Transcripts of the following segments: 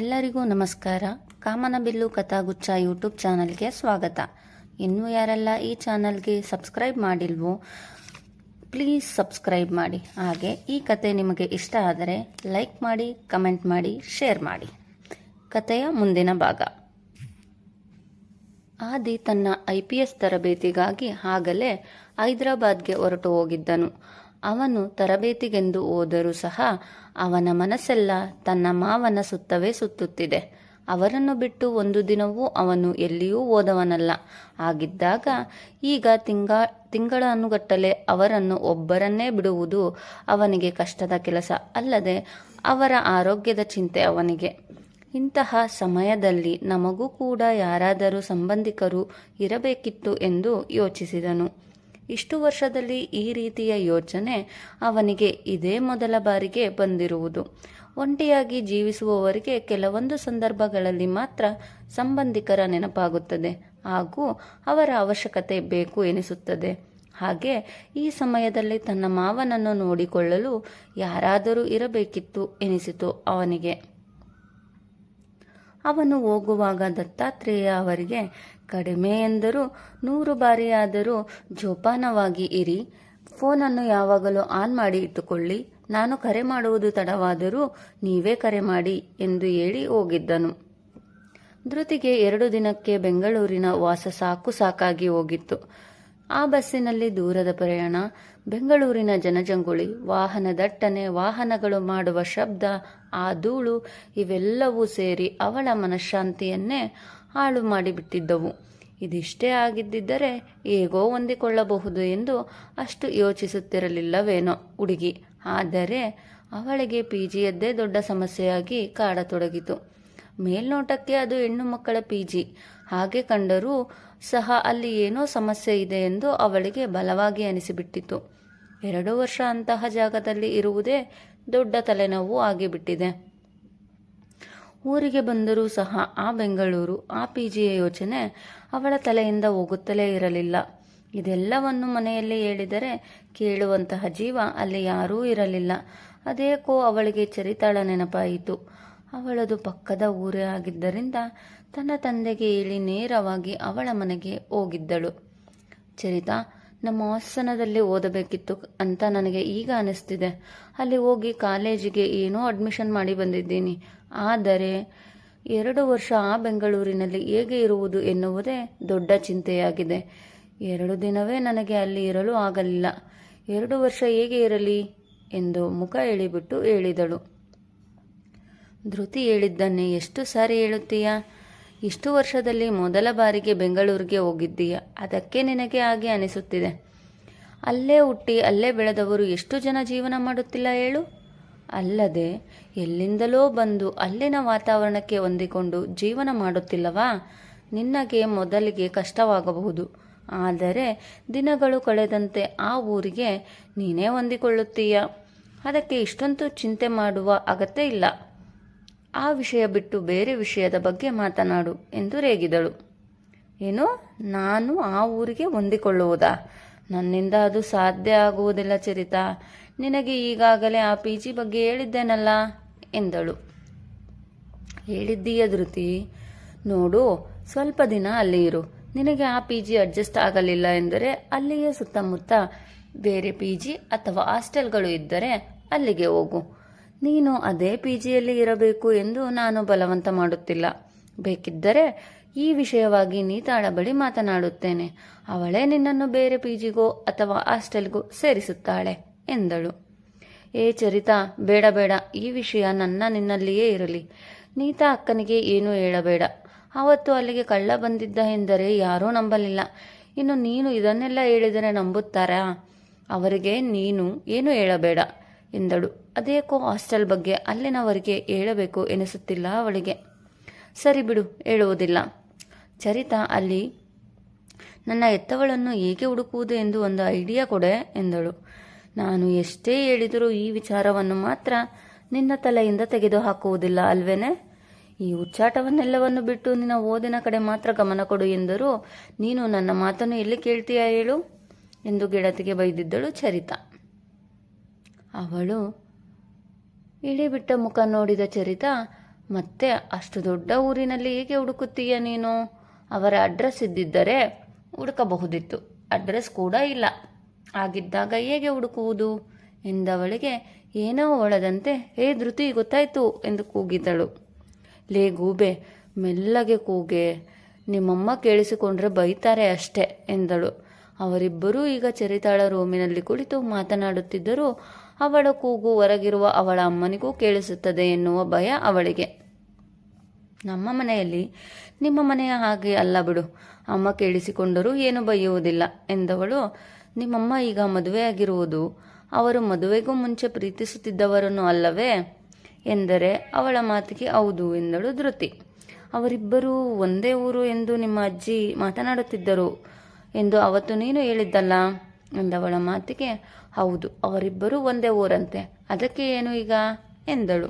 ಎಲ್ಲರಿಗೂ ನಮಸ್ಕಾರ. ಕಾಮನಬಿಲ್ಲು ಕಥಾಗುಚ್ಛ ಯೂಟ್ಯೂಬ್ ಚಾನಲ್ಗೆ ಸ್ವಾಗತ. ಇನ್ನೂ ಯಾರೆಲ್ಲ ಈ ಚಾನಲ್ಗೆ ಸಬ್ಸ್ಕ್ರೈಬ್ ಮಾಡಿಲ್ವೋ, ಪ್ಲೀಸ್ ಸಬ್ಸ್ಕ್ರೈಬ್ ಮಾಡಿ. ಹಾಗೆ ಈ ಕತೆ ನಿಮಗೆ ಇಷ್ಟ ಆದರೆ ಲೈಕ್ ಮಾಡಿ, ಕಮೆಂಟ್ ಮಾಡಿ, ಶೇರ್ ಮಾಡಿ. ಕತೆಯ ಮುಂದಿನ ಭಾಗ. ಆದಿ ತನ್ನ ಐ ಪಿ ಎಸ್ ತರಬೇತಿಗಾಗಿ ಆಗಲೇ ಹೈದರಾಬಾದ್ಗೆ ಹೊರಟು ಹೋಗಿದ್ದನು. ಅವನು ತರಬೇತಿಗೆಂದು ಹೋದರೂ ಸಹ ಅವನ ಮನಸ್ಸೆಲ್ಲ ತನ್ನ ಮಾವನ ಸುತ್ತವೇ ಸುತ್ತುತ್ತಿದೆ. ಅವರನ್ನು ಬಿಟ್ಟು ಒಂದು ದಿನವೂ ಅವನು ಎಲ್ಲಿಯೂ ಓದವನಲ್ಲ ಆಗಿದ್ದಾಗ ಈಗ ತಿಂಗ ತಿಂಗಳನ್ನುಗಟ್ಟಲೆ ಅವರನ್ನು ಒಬ್ಬರನ್ನೇ ಬಿಡುವುದು ಅವನಿಗೆ ಕಷ್ಟದ ಕೆಲಸ ಅಲ್ಲದೆ ಅವರ ಆರೋಗ್ಯದ ಚಿಂತೆ ಅವನಿಗೆ. ಇಂತಹ ಸಮಯದಲ್ಲಿ ನಮಗೂ ಕೂಡ ಯಾರಾದರೂ ಸಂಬಂಧಿಕರು ಇರಬೇಕಿತ್ತು ಎಂದು ಯೋಚಿಸಿದನು. ಇಷ್ಟು ವರ್ಷದಲ್ಲಿ ಈ ರೀತಿಯ ಯೋಚನೆ ಅವನಿಗೆ ಇದೇ ಮೊದಲ ಬಾರಿಗೆ ಬಂದಿರುವುದು. ಒಂಟಿಯಾಗಿ ಜೀವಿಸುವವರಿಗೆ ಕೆಲವೊಂದು ಸಂದರ್ಭಗಳಲ್ಲಿ ಮಾತ್ರ ಸಂಬಂಧಿಕರ ನೆನಪಾಗುತ್ತದೆ. ಹಾಗೂ ಅವರ ಅವಶ್ಯಕತೆ ಬೇಕು ಎನಿಸುತ್ತದೆ. ಹಾಗೆ ಈ ಸಮಯದಲ್ಲಿ ತನ್ನ ಮಾವನನ್ನು ನೋಡಿಕೊಳ್ಳಲು ಯಾರಾದರೂ ಇರಬೇಕಿತ್ತು ಎನಿಸಿತು ಅವನಿಗೆ. ಅವನು ಹೋಗುವಾಗ ದತ್ತಾತ್ರೇಯ ಅವರಿಗೆ ಕಡಿಮೆ ಎಂದರೂ ನೂರು ಬಾರಿಯಾದರೂ ಜೋಪಾನವಾಗಿ ಇರಿ. ಫೋನನ್ನು ಯಾವಾಗಲೂ ಆನ್ ಮಾಡಿ ಇಟ್ಟುಕೊಳ್ಳಿ. ನಾನು ಕರೆ ಮಾಡುವುದು ತಡವಾದರೂ ನೀವೇ ಕರೆ ಮಾಡಿ ಎಂದು ಹೇಳಿ ಹೋಗಿದ್ದನು. ಧೃತಿಗೆ ಎರಡು ದಿನಕ್ಕೆ ಬೆಂಗಳೂರಿನ ವಾಸ ಸಾಕು ಸಾಕಾಗಿ ಹೋಗಿತ್ತು. ಆ ಬಸ್ಸಿನಲ್ಲಿ ದೂರದ ಪ್ರಯಾಣ. ಬೆಂಗಳೂರಿನ ಜನಜಂಗುಳಿ, ವಾಹನ ದಟ್ಟಣೆ, ವಾಹನಗಳು ಮಾಡುವ ಶಬ್ದ, ಆ ಧೂಳು, ಇವೆಲ್ಲವೂ ಸೇರಿ ಅವಳ ಮನಃಶಾಂತಿಯನ್ನೇ ಹಾಳು ಮಾಡಿಬಿಟ್ಟಿದ್ದವು. ಇದಿಷ್ಟೇ ಆಗಿದ್ದಿದ್ದರೆ ಹೇಗೋ ಹೊಂದಿಕೊಳ್ಳಬಹುದು ಎಂದು ಅಷ್ಟು ಯೋಚಿಸುತ್ತಿರಲಿಲ್ಲವೇನೋ ಹುಡುಗಿ. ಆದರೆ ಅವಳಿಗೆ ಪಿ ಜಿಯದ್ದೇ ದೊಡ್ಡ ಸಮಸ್ಯೆಯಾಗಿ ಕಾಡತೊಡಗಿತು. ಮೇಲ್ನೋಟಕ್ಕೆ ಅದು ಹೆಣ್ಣು ಮಕ್ಕಳ ಪಿಜಿ. ಹಾಗೆ ಕಂಡರೂ ಸಹ ಅಲ್ಲಿ ಏನೋ ಸಮಸ್ಯೆ ಇದೆ ಎಂದು ಅವಳಿಗೆ ಬಲವಾಗಿ ಅನಿಸಿಬಿಟ್ಟಿತು. ಎರಡು ವರ್ಷ ಅಂತಹ ಜಾಗದಲ್ಲಿ ಇರುವುದೇ ದೊಡ್ಡ ತಲೆನೋವು ಆಗಿಬಿಟ್ಟಿದೆ. ಊರಿಗೆ ಬಂದರೂ ಸಹ ಆ ಬೆಂಗಳೂರು, ಆ ಪಿ ಜಿಯ ಯೋಚನೆ ಅವಳ ತಲೆಯಿಂದ ಹೋಗುತ್ತಲೇ ಇರಲಿಲ್ಲ. ಇದೆಲ್ಲವನ್ನು ಮನೆಯಲ್ಲಿ ಹೇಳಿದರೆ ಕೇಳುವಂತಹ ಜೀವ ಅಲ್ಲಿ ಯಾರೂ ಇರಲಿಲ್ಲ. ಅದೇಕೋ ಅವಳಿಗೆ ಚರಿತಾಳ ನೆನಪಾಯಿತು. ಅವಳದು ಪಕ್ಕದ ಊರೇ ಆಗಿದ್ದರಿಂದ ತನ್ನ ತಂದೆಗೆ ಹೇಳಿ ನೇರವಾಗಿ ಅವಳ ಮನೆಗೆ ಹೋಗಿದ್ದಳು. ಚರಿತಾ, ನಮ್ಮ ಹಾಸನದಲ್ಲಿ ಓದಬೇಕಿತ್ತು ಅಂತ ನನಗೆ ಈಗ ಅನಿಸ್ತಿದೆ. ಅಲ್ಲಿ ಹೋಗಿ ಕಾಲೇಜಿಗೆ ಏನೋ ಅಡ್ಮಿಷನ್ ಮಾಡಿ ಬಂದಿದ್ದೀನಿ. ಆದರೆ ಎರಡು ವರ್ಷ ಆ ಬೆಂಗಳೂರಿನಲ್ಲಿ ಹೇಗೆ ಇರುವುದು ಎನ್ನುವುದೇ ದೊಡ್ಡ ಚಿಂತೆಯಾಗಿದೆ. ಎರಡು ದಿನವೇ ನನಗೆ ಅಲ್ಲಿ ಇರಲು ಆಗಲಿಲ್ಲ. ಎರಡು ವರ್ಷ ಹೇಗೆ ಇರಲಿ ಎಂದು ಮುಖ ಎಳಿಬಿಟ್ಟು ಹೇಳಿದಳು. ಧೃತಿ ಹೇಳಿದ್ದನ್ನೇ ಎಷ್ಟು ಸಾರಿ ಹೇಳುತ್ತೀಯಾ? ಇಷ್ಟು ವರ್ಷದಲ್ಲಿ ಮೊದಲ ಬಾರಿಗೆ ಬೆಂಗಳೂರಿಗೆ ಹೋಗಿದ್ದೀಯ. ಅದಕ್ಕೆ ನಿನಗೆ ಹಾಗೆ ಅನಿಸುತ್ತಿದೆ. ಅಲ್ಲೇ ಹುಟ್ಟಿ ಅಲ್ಲೇ ಬೆಳೆದವರು ಎಷ್ಟು ಜನ ಜೀವನ ಮಾಡುತ್ತಿಲ್ಲ ಹೇಳು? ಅಲ್ಲದೆ ಎಲ್ಲಿಂದಲೋ ಬಂದು ಅಲ್ಲಿನ ವಾತಾವರಣಕ್ಕೆ ಹೊಂದಿಕೊಂಡು ಜೀವನ ಮಾಡುತ್ತಿಲ್ಲವಾ? ನಿನಗೆ ಮೊದಲಿಗೆ ಕಷ್ಟವಾಗಬಹುದು. ಆದರೆ ದಿನಗಳು ಕಳೆದಂತೆ ಆ ಊರಿಗೆ ನೀನೇ ಹೊಂದಿಕೊಳ್ಳುತ್ತೀಯ. ಅದಕ್ಕೆ ಇಷ್ಟೊಂದು ಚಿಂತೆ ಮಾಡುವ ಅಗತ್ಯ ಇಲ್ಲ. ಆ ವಿಷಯ ಬಿಟ್ಟು ಬೇರೆ ವಿಷಯದ ಬಗ್ಗೆ ಮಾತನಾಡು ಎಂದು ರೇಗಿದಳು. ಏನು? ನಾನು ಆ ಊರಿಗೆ ಹೊಂದಿಕೊಳ್ಳುವುದಾ? ನನ್ನಿಂದ ಅದು ಸಾಧ್ಯ ಆಗುವುದಿಲ್ಲ, ಚರಿತಾ. ನಿನಗೆ ಈಗಾಗಲೇ ಆ ಪಿ ಜಿ ಬಗ್ಗೆ ಹೇಳಿದ್ದೇನಲ್ಲ? ಎಂದಳು. ಹೇಳಿದ್ದೀಯ ಧೃತಿ, ನೋಡು, ಸ್ವಲ್ಪ ದಿನ ಅಲ್ಲಿ ಇರು. ನಿನಗೆ ಆ ಪಿ ಜಿ ಅಡ್ಜಸ್ಟ್ ಆಗಲಿಲ್ಲ ಎಂದರೆ ಅಲ್ಲಿಯೇ ಸುತ್ತಮುತ್ತ ಬೇರೆ ಪಿ ಜಿ ಅಥವಾ ಹಾಸ್ಟೆಲ್ಗಳು ಇದ್ದರೆ ಅಲ್ಲಿಗೆ ಹೋಗು. ನೀನು ಅದೇ ಪಿ ಜಿಯಲ್ಲಿ ಇರಬೇಕು ಎಂದು ನಾನು ಬಲವಂತ ಮಾಡುತ್ತಿಲ್ಲ. ಬೇಕಿದ್ದರೆ ಈ ವಿಷಯವಾಗಿ ನೀತಾಳ ಬಳಿ ಮಾತನಾಡುತ್ತೇನೆ. ಅವಳೇ ನಿನ್ನನ್ನು ಬೇರೆ ಪಿ ಜಿಗೋ ಅಥವಾ ಹಾಸ್ಟೆಲ್ಗೂ ಸೇರಿಸುತ್ತಾಳೆ. ಎಂದಳು. ಏ ಚರಿತಾ, ಬೇಡ ಬೇಡ, ಈ ವಿಷಯ ನನ್ನ ನಿನ್ನಲ್ಲಿಯೇ ಇರಲಿ. ನೀತಾ ಅಕ್ಕನಿಗೆ ಏನೂ ಹೇಳಬೇಡ. ಆವತ್ತು ಅಲ್ಲಿಗೆ ಕಳ್ಳ ಬಂದಿದ್ದ ಎಂದರೆ ಯಾರೂ ನಂಬಲಿಲ್ಲ. ಇನ್ನು ನೀನು ಇದನ್ನೆಲ್ಲ ಹೇಳಿದರೆ ನಂಬುತ್ತಾರಾ? ಅವರಿಗೆ ನೀನು ಏನು ಹೇಳಬೇಡ ಎಂದಳು. ಅದೇಕೋ ಹಾಸ್ಟೆಲ್ ಬಗ್ಗೆ ಅಲ್ಲಿನವರಿಗೆ ಹೇಳಬೇಕು ಎನಿಸುತ್ತಿಲ್ಲ ಅವಳಿಗೆ. ಸರಿ ಬಿಡು, ಹೇಳುವುದಿಲ್ಲ. ಚರಿತಾ, ಅಲ್ಲಿ ನನ್ನ ಎತ್ತವಳನ್ನು ಹೇಗೆ ಹುಡುಕುವುದು ಎಂದು ಒಂದು ಐಡಿಯಾ ಕೊಡೆ ಎಂದಳು. ನಾನು ಎಷ್ಟೇ ಹೇಳಿದರೂ ಈ ವಿಚಾರವನ್ನು ಮಾತ್ರ ನಿನ್ನ ತಲೆಯಿಂದ ತೆಗೆದುಹಾಕುವುದಿಲ್ಲ, ಅಲ್ವೇನೆ? ಈ ಉಚ್ಚಾಟವನ್ನೆಲ್ಲವನ್ನು ಬಿಟ್ಟು ನಿನ್ನ ಓದಿನ ಕಡೆ ಮಾತ್ರ ಗಮನ ಕೊಡು ಎಂದರು ನೀನು ನನ್ನ ಮಾತನ್ನು ಎಲ್ಲಿ ಕೇಳ್ತೀಯ ಹೇಳು? ಎಂದು ಗೆಳತಿಗೆ ಬೈದಿದ್ದಳು ಚರಿತ. ಅವಳು ಇಳಿಬಿಟ್ಟ ಮುಖ ನೋಡಿದ ಚರಿತ, ಮತ್ತೆ ಅಷ್ಟು ದೊಡ್ಡ ಊರಿನಲ್ಲಿ ಹೇಗೆ ಹುಡುಕುತ್ತೀಯ ನೀನು? ಅವರ ಅಡ್ರೆಸ್ ಇದ್ದಿದ್ದರೆ ಹುಡುಕಬಹುದಿತ್ತು. ಅಡ್ರೆಸ್ ಕೂಡ ಇಲ್ಲ. ಆಗಿದ್ದಾಗ ಹೇಗೆ ಹುಡುಕುವುದು? ಎಂದವಳಿಗೆ ಏನೋ ಒಳದಂತೆ ಹೇ ಧೃತಿ, ಗೊತ್ತಾಯ್ತು ಎಂದು ಕೂಗಿದಳು. ಲೇ ಗೂಬೆ, ಮೆಲ್ಲಗೆ ಕೂಗೆ. ನಿಮ್ಮಮ್ಮ ಕೇಳಿಸಿಕೊಂಡ್ರೆ ಬೈತಾರೆ ಅಷ್ಟೆ ಎಂದಳು. ಅವರಿಬ್ಬರೂ ಈಗ ಚರಿತಾಳ ರೂಮಿನಲ್ಲಿ ಕುಳಿತು ಮಾತನಾಡುತ್ತಿದ್ದರೂ ಅವಳ ಕೂಗು ಹೊರಗಿರುವ ಅವಳ ಅಮ್ಮನಿಗೂ ಕೇಳಿಸುತ್ತದೆ ಎನ್ನುವ ಭಯ ಅವಳಿಗೆ. ನಮ್ಮ ಮನೆಯಲ್ಲಿ, ನಿಮ್ಮ ಮನೆಯ ಹಾಗೆ ಅಲ್ಲ ಬಿಡು. ಅಮ್ಮ ಕೇಳಿಸಿಕೊಂಡರೂ ಏನು ಬೈಯುವುದಿಲ್ಲ ಎಂದವಳು. ನಿಮ್ಮಮ್ಮ ಈಗ ಮದುವೆಯಾಗಿರುವುದು, ಅವರು ಮದುವೆಗೂ ಮುಂಚೆ ಪ್ರೀತಿಸುತ್ತಿದ್ದವರನ್ನು ಅಲ್ಲವೇ? ಎಂದರೆ ಅವಳ ಮಾತಿಗೆ ಹೌದು ಎಂದಳು ಧೃತಿ. ಅವರಿಬ್ಬರೂ ಒಂದೇ ಊರು ಎಂದು ನಿಮ್ಮ ಅಜ್ಜಿ ಮಾತನಾಡುತ್ತಿದ್ದರು ಎಂದು ಅವತ್ತು ನೀನು ಹೇಳಿದ್ದಲ್ಲ? ಎಂದವಳ ಮಾತಿಗೆ ಹೌದು, ಅವರಿಬ್ಬರೂ ಒಂದೇ ಊರಂತೆ, ಅದಕ್ಕೆ ಏನು ಈಗ? ಎಂದಳು.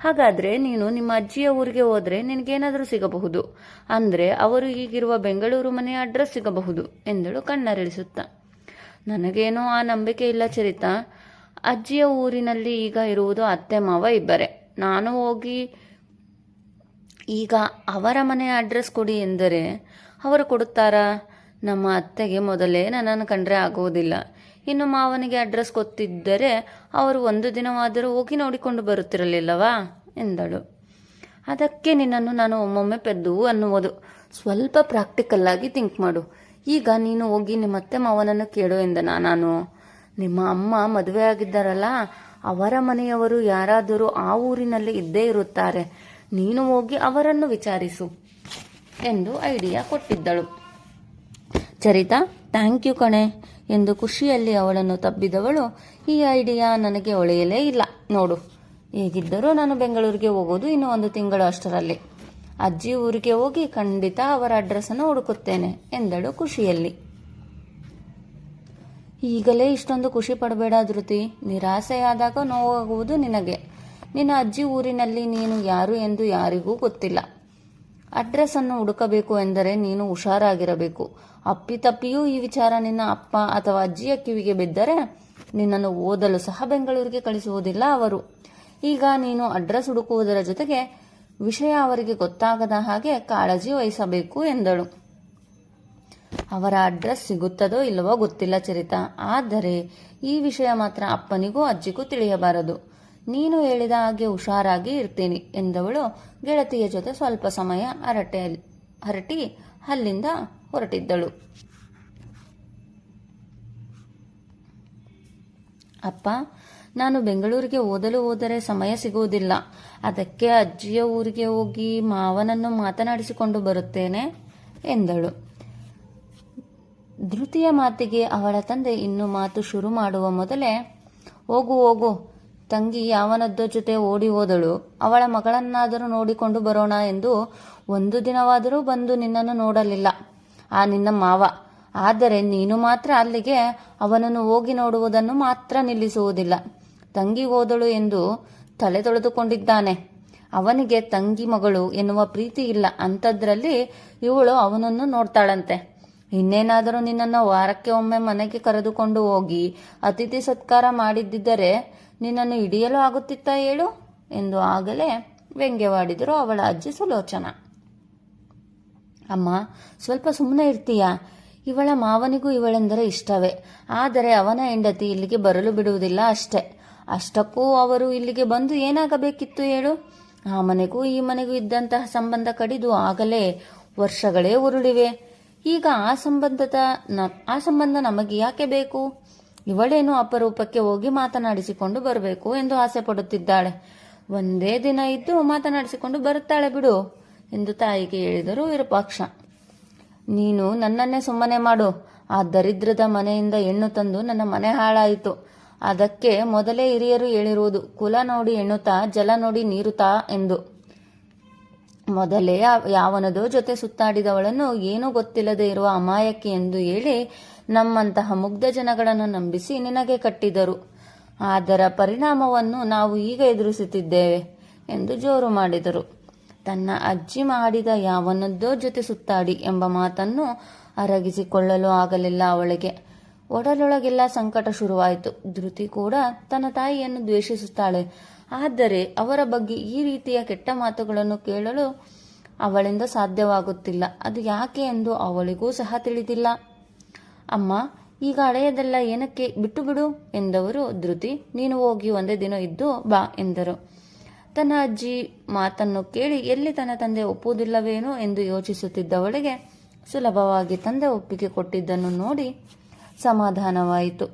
ಹಾಗಾದ್ರೆ ನೀನು ನಿಮ್ಮ ಅಜ್ಜಿಯ ಊರಿಗೆ ಹೋದ್ರೆ ನಿನಗೇನಾದರೂ ಸಿಗಬಹುದು. ಅಂದ್ರೆ ಅವರು ಈಗಿರುವ ಬೆಂಗಳೂರು ಮನೆಯ ಅಡ್ರೆಸ್ ಸಿಗಬಹುದು, ಎಂದಳು ಕಣ್ಣರಳಿಸುತ್ತಾ. ನನಗೇನೋ ಆ ನಂಬಿಕೆ ಇಲ್ಲ ಚರಿತಾ. ಅಜ್ಜಿಯ ಊರಿನಲ್ಲಿ ಈಗ ಇರುವುದು ಅತ್ತೆ ಮಾವ ಇಬ್ಬರೇ. ನಾನು ಹೋಗಿ ಈಗ ಅವರ ಮನೆ ಅಡ್ರೆಸ್ ಕೊಡಿ ಎಂದರೆ ಅವರು ಕೊಡುತ್ತಾರಾ? ನಮ್ಮ ಅತ್ತೆಗೆ ಮೊದಲೇ ನನ್ನನ್ನು ಕಂಡ್ರೆ ಆಗುವುದಿಲ್ಲ. ಇನ್ನು ಮಾವನಿಗೆ ಅಡ್ರೆಸ್ ಗೊತ್ತಿದ್ದರೆ ಅವರು ಒಂದು ದಿನವಾದರೂ ಹೋಗಿ ನೋಡಿಕೊಂಡು ಬರುತ್ತಿರಲಿಲ್ಲವಾ? ಎಂದಳು. ಅದಕ್ಕೆ ನಿನ್ನನ್ನು ನಾನು ಒಮ್ಮೊಮ್ಮೆ ಪೆದ್ದು ಅನ್ನುವುದು. ಸ್ವಲ್ಪ ಪ್ರಾಕ್ಟಿಕಲ್ ಆಗಿ ಥಿಂಕ್ ಮಾಡು. ಈಗ ನೀನು ಹೋಗಿ ನಿಮ್ಮ ಅತ್ತೆ ಮಾವನನ್ನು ಕೇಳು ಎಂದನಾ ನಾನು. ನಿಮ್ಮ ಅಮ್ಮ ಮದುವೆ ಆಗಿದ್ದಾರಲ್ಲ, ಅವರ ಮನೆಯವರು ಯಾರಾದರೂ ಆ ಊರಿನಲ್ಲಿ ಇದ್ದೇ ಇರುತ್ತಾರೆ. ನೀನು ಹೋಗಿ ಅವರನ್ನು ವಿಚಾರಿಸು ಎಂದು ಐಡಿಯಾ ಕೊಟ್ಟಿದ್ದಳು. ಚರಿತಾ, ಥ್ಯಾಂಕ್ ಯು ಕಣೆ ಎಂದು ಖುಷಿಯಲ್ಲಿ ಅವಳನ್ನು ತಬ್ಬಿದವಳು. ಈ ಐಡಿಯಾ ನನಗೆ ಒಳೆಯಲೇ ಇಲ್ಲ. ನೋಡು, ಹೇಗಿದ್ದರೂ ನಾನು ಬೆಂಗಳೂರಿಗೆ ಹೋಗೋದು ಇನ್ನೂ ಒಂದು ತಿಂಗಳು ಅಷ್ಟರಲ್ಲಿ. ಅಜ್ಜಿ ಊರಿಗೆ ಹೋಗಿ ಖಂಡಿತ ಅವರ ಅಡ್ರೆಸ್ಸನ್ನು ಹುಡುಕುತ್ತೇನೆ, ಎಂದಳು ಖುಷಿಯಲ್ಲಿ. ಈಗಲೇ ಇಷ್ಟೊಂದು ಖುಷಿ ಪಡಬೇಡ ಧೃತಿ ನಿರಾಸೆಯಾದಾಗ ನೋವಾಗುವುದು ನಿನಗೆ. ನಿನ್ನ ಅಜ್ಜಿ ಊರಿನಲ್ಲಿ ನೀನು ಯಾರು ಎಂದು ಯಾರಿಗೂ ಗೊತ್ತಿಲ್ಲ. ಅಡ್ರೆಸ್ ಅನ್ನು ಹುಡುಕಬೇಕು ಎಂದರೆ ನೀನು ಹುಷಾರಾಗಿರಬೇಕು. ಅಪ್ಪಿತಪ್ಪಿಯೂ ಈ ವಿಚಾರ ನಿನ್ನ ಅಪ್ಪ ಅಥವಾ ಅಜ್ಜಿಯ ಕಿವಿಗೆ ಬಿದ್ದರೆ ನಿನ್ನನ್ನು ಓದಲು ಸಹ ಬೆಂಗಳೂರಿಗೆ ಕಳಿಸುವುದಿಲ್ಲ ಅವರು. ಈಗ ನೀನು ಅಡ್ರೆಸ್ ಹುಡುಕುವುದರ ಜೊತೆಗೆ ವಿಷಯ ಅವರಿಗೆ ಗೊತ್ತಾಗದ ಹಾಗೆ ಕಾಳಜಿ ವಹಿಸಬೇಕು ಎಂದಳು. ಅವರ ಅಡ್ರೆಸ್ ಸಿಗುತ್ತದೋ ಇಲ್ಲವೋ ಗೊತ್ತಿಲ್ಲ ಚರಿತ. ಆದರೆ ಈ ವಿಷಯ ಮಾತ್ರ ಅಪ್ಪನಿಗೂ ಅಜ್ಜಿಗೂ ತಿಳಿಯಬಾರದು. ನೀನು ಹೇಳಿದ ಹಾಗೆ ಹುಷಾರಾಗಿ ಇರ್ತೀನಿ ಎಂದವಳು ಗೆಳತಿಯ ಜೊತೆ ಸ್ವಲ್ಪ ಸಮಯ ಹರಟೆ ಹರಟಿ ಅಲ್ಲಿಂದ ಹೊರಟಿದ್ದಳು. ಅಪ್ಪ ನಾನು ಬೆಂಗಳೂರಿಗೆ ಓದಲು ಹೋದರೆ ಸಮಯ ಸಿಗುವುದಿಲ್ಲ. ಅದಕ್ಕೆ ಅಜ್ಜಿಯ ಊರಿಗೆ ಹೋಗಿ ಮಾವನನ್ನು ಮಾತನಾಡಿಸಿಕೊಂಡು ಬರುತ್ತೇನೆ ಎಂದಳು. ಧೃತಿಯ ಮಾತಿಗೆ ಅವಳ ತಂದೆ ಇನ್ನು ಮಾತು ಶುರು ಮಾಡುವ ಮೊದಲೇ, ಹೋಗು ಹೋಗು, ತಂಗಿ ಯಾವನದ್ದೋ ಜೊತೆ ಓಡಿ ಹೋದಳು. ಅವಳ ಮಗಳನ್ನಾದರೂ ನೋಡಿಕೊಂಡು ಬರೋಣ ಎಂದು ಒಂದು ದಿನವಾದರೂ ಬಂದು ನಿನ್ನನ್ನು ನೋಡಲಿಲ್ಲ. ಆ ನಿನ್ನ ಮಾವ. ಆದರೆ ನೀನು ಮಾತ್ರ ಅಲ್ಲಿಗೆ ಅವನನ್ನು ಹೋಗಿ ನೋಡುವುದನ್ನು ಮಾತ್ರ ನಿಲ್ಲಿಸುವುದಿಲ್ಲ. ತಂಗಿ ಹೋದಳು ಎಂದು ತಲೆ ತೊಳೆದುಕೊಂಡಿದ್ದಾನೆ. ಅವನಿಗೆ ತಂಗಿ ಮಗಳು ಎನ್ನುವ ಪ್ರೀತಿ ಇಲ್ಲ. ಅಂಥದ್ರಲ್ಲಿ ಇವಳು ಅವನನ್ನು ನೋಡ್ತಾಳಂತೆ. ಇನ್ನೇನಾದರೂ ನಿನ್ನನ್ನು ವಾರಕ್ಕೆ ಒಮ್ಮೆ ಮನೆಗೆ ಕರೆದುಕೊಂಡು ಹೋಗಿ ಅತಿಥಿ ಸತ್ಕಾರ ಮಾಡಿದ್ದರೆ ನಿನ್ನನ್ನು ಹಿಡಿಯಲು ಆಗುತ್ತಿತ್ತಾ ಹೇಳು? ಎಂದು ಆಗಲೇ ವ್ಯಂಗ್ಯವಾಡಿದರು ಅವಳ ಅಜ್ಜಿ ಸುಲೋಚನಾ. ಅಮ್ಮ, ಸ್ವಲ್ಪ ಸುಮ್ಮನೆ ಇರ್ತೀಯಾ? ಇವಳ ಮಾವನಿಗೂ ಇವಳೆಂದರೆ ಇಷ್ಟವೇ. ಆದರೆ ಅವನ ಹೆಂಡತಿ ಇಲ್ಲಿಗೆ ಬರಲು ಬಿಡುವುದಿಲ್ಲ ಅಷ್ಟೇ. ಅಷ್ಟಕ್ಕೂ ಅವರು ಇಲ್ಲಿಗೆ ಬಂದು ಏನಾಗಬೇಕಿತ್ತು ಹೇಳು? ಆ ಮನೆಗೂ ಈ ಮನೆಗೂ ಇದ್ದಂತಹ ಸಂಬಂಧ ಕಡಿದು ಆಗಲೇ ವರ್ಷಗಳೇ ಉರುಳಿವೆ. ಈಗ ಆ ಸಂಬಂಧದ ನ- ಆ ಸಂಬಂಧ ನಮಗೆ ಯಾಕೆ ಬೇಕು? ಇವಳೇನು ಅಪರೂಪಕ್ಕೆ ಹೋಗಿ ಮಾತನಾಡಿಸಿಕೊಂಡು ಬರಬೇಕು ಎಂದು ಆಸೆ ಪಡುತ್ತಿದ್ದಾಳೆ. ಒಂದೇ ದಿನ ಇದ್ದು ಮಾತನಾಡಿಸಿಕೊಂಡು ಬರುತ್ತಾಳೆ ಬಿಡು ಎಂದು ತಾಯಿಗೆ ಹೇಳಿದರು ವಿರೂಪಾಕ್ಷ. ನೀನು ನನ್ನನ್ನೇ ಸುಮ್ಮನೆ ಮಾಡು. ಆ ದರಿದ್ರದ ಮನೆಯಿಂದ ಹೆಣ್ಣು ತಂದು ನನ್ನ ಮನೆ ಹಾಳಾಯಿತು. ಅದಕ್ಕೆ ಮೊದಲೇ ಹಿರಿಯರು ಹೇಳಿರುವುದು, ಕುಲ ನೋಡಿ ಎಣ್ಣುತ್ತಾ, ಜಲ ನೋಡಿ ನೀರುತ್ತಾ ಎಂದು. ಮೊದಲೇ ಯಾವನದೋ ಜೊತೆ ಸುತ್ತಾಡಿದವಳನ್ನು ಏನೂ ಗೊತ್ತಿಲ್ಲದೆ ಇರುವ ಅಮಾಯಕಿ ಎಂದು ಹೇಳಿ ನಮ್ಮಂತಹ ಮುಗ್ಧ ಜನಗಳನ್ನು ನಂಬಿಸಿ ನಿನಗೆ ಕಟ್ಟಿದರು. ಅದರ ಪರಿಣಾಮವನ್ನು ನಾವು ಈಗ ಎದುರಿಸುತ್ತಿದ್ದೇವೆ ಎಂದು ಜೋರು ಮಾಡಿದರು. ತನ್ನ ಅಜ್ಜಿ ಮಾಡಿದ ಯಾವನದ್ದೋ ಜೊತೆ ಸುತ್ತಾಡಿ ಎಂಬ ಮಾತನ್ನು ಅರಗಿಸಿಕೊಳ್ಳಲು ಆಗಲಿಲ್ಲ ಅವಳಿಗೆ. ಒಡಲೊಳಗೆಲ್ಲ ಸಂಕಟ ಶುರುವಾಯಿತು. ಧೃತಿ ಕೂಡ ತನ್ನ ತಾಯಿಯನ್ನು ದ್ವೇಷಿಸುತ್ತಾಳೆ. ಆದರೆ ಅವರ ಬಗ್ಗೆ ಈ ರೀತಿಯ ಕೆಟ್ಟ ಮಾತುಗಳನ್ನು ಕೇಳಲು ಅವಳಿಂದ ಸಾಧ್ಯವಾಗುತ್ತಿಲ್ಲ. ಅದು ಯಾಕೆ ಎಂದು ಅವಳಿಗೂ ಸಹ ತಿಳಿದಿಲ್ಲ. ಅಮ್ಮ, ಈಗ ಹಳೆಯದೆಲ್ಲ ಏನಕ್ಕೆ? ಬಿಟ್ಟು ಬಿಡು ಎಂದವರು, ಧೃತಿ, ನೀನು ಹೋಗಿ ಒಂದೇ ದಿನ ಇದ್ದು ಬಾ ಎಂದರು. ತನ್ನ ಅಜ್ಜಿ ಮಾತನ್ನು ಕೇಳಿ ಎಲ್ಲಿ ತನ್ನ ತಂದೆ ಒಪ್ಪುವುದಿಲ್ಲವೇನೋ ಎಂದು ಯೋಚಿಸುತ್ತಿದ್ದವಳಿಗೆ ಸುಲಭವಾಗಿ ತಂದೆ ಒಪ್ಪಿಗೆ ಕೊಟ್ಟಿದ್ದನ್ನು ನೋಡಿ ಸಮಾಧಾನವಾಯಿತು.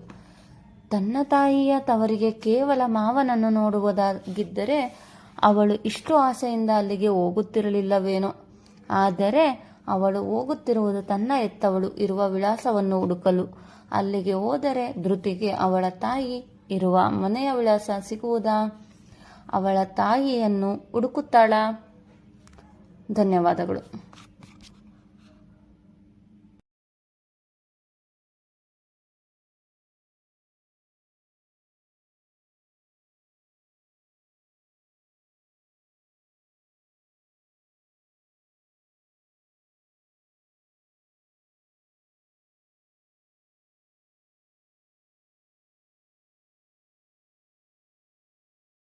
ತನ್ನ ತಾಯಿಯ ತವರಿಗೆ ಕೇವಲ ಮಾವನನ್ನು ನೋಡುವುದಾಗಿದ್ದರೆ ಅವಳು ಇಷ್ಟು ಆಸೆಯಿಂದ ಅಲ್ಲಿಗೆ ಹೋಗುತ್ತಿರಲಿಲ್ಲವೇನೋ. ಆದರೆ ಅವಳು ಹೋಗುತ್ತಿರುವುದು ತನ್ನ ಎತ್ತವಳು ಇರುವ ವಿಳಾಸವನ್ನು ಹುಡುಕಲು. ಅಲ್ಲಿಗೆ ಹೋದರೆ ಧೃತಿಗೆ ಅವಳ ತಾಯಿ ಇರುವ ಮನೆಯ ವಿಳಾಸ ಸಿಗುವುದಾ? ಅವಳ ತಾಯಿಯನ್ನು ಹುಡುಕುತ್ತಾಳ? ಧನ್ಯವಾದಗಳು.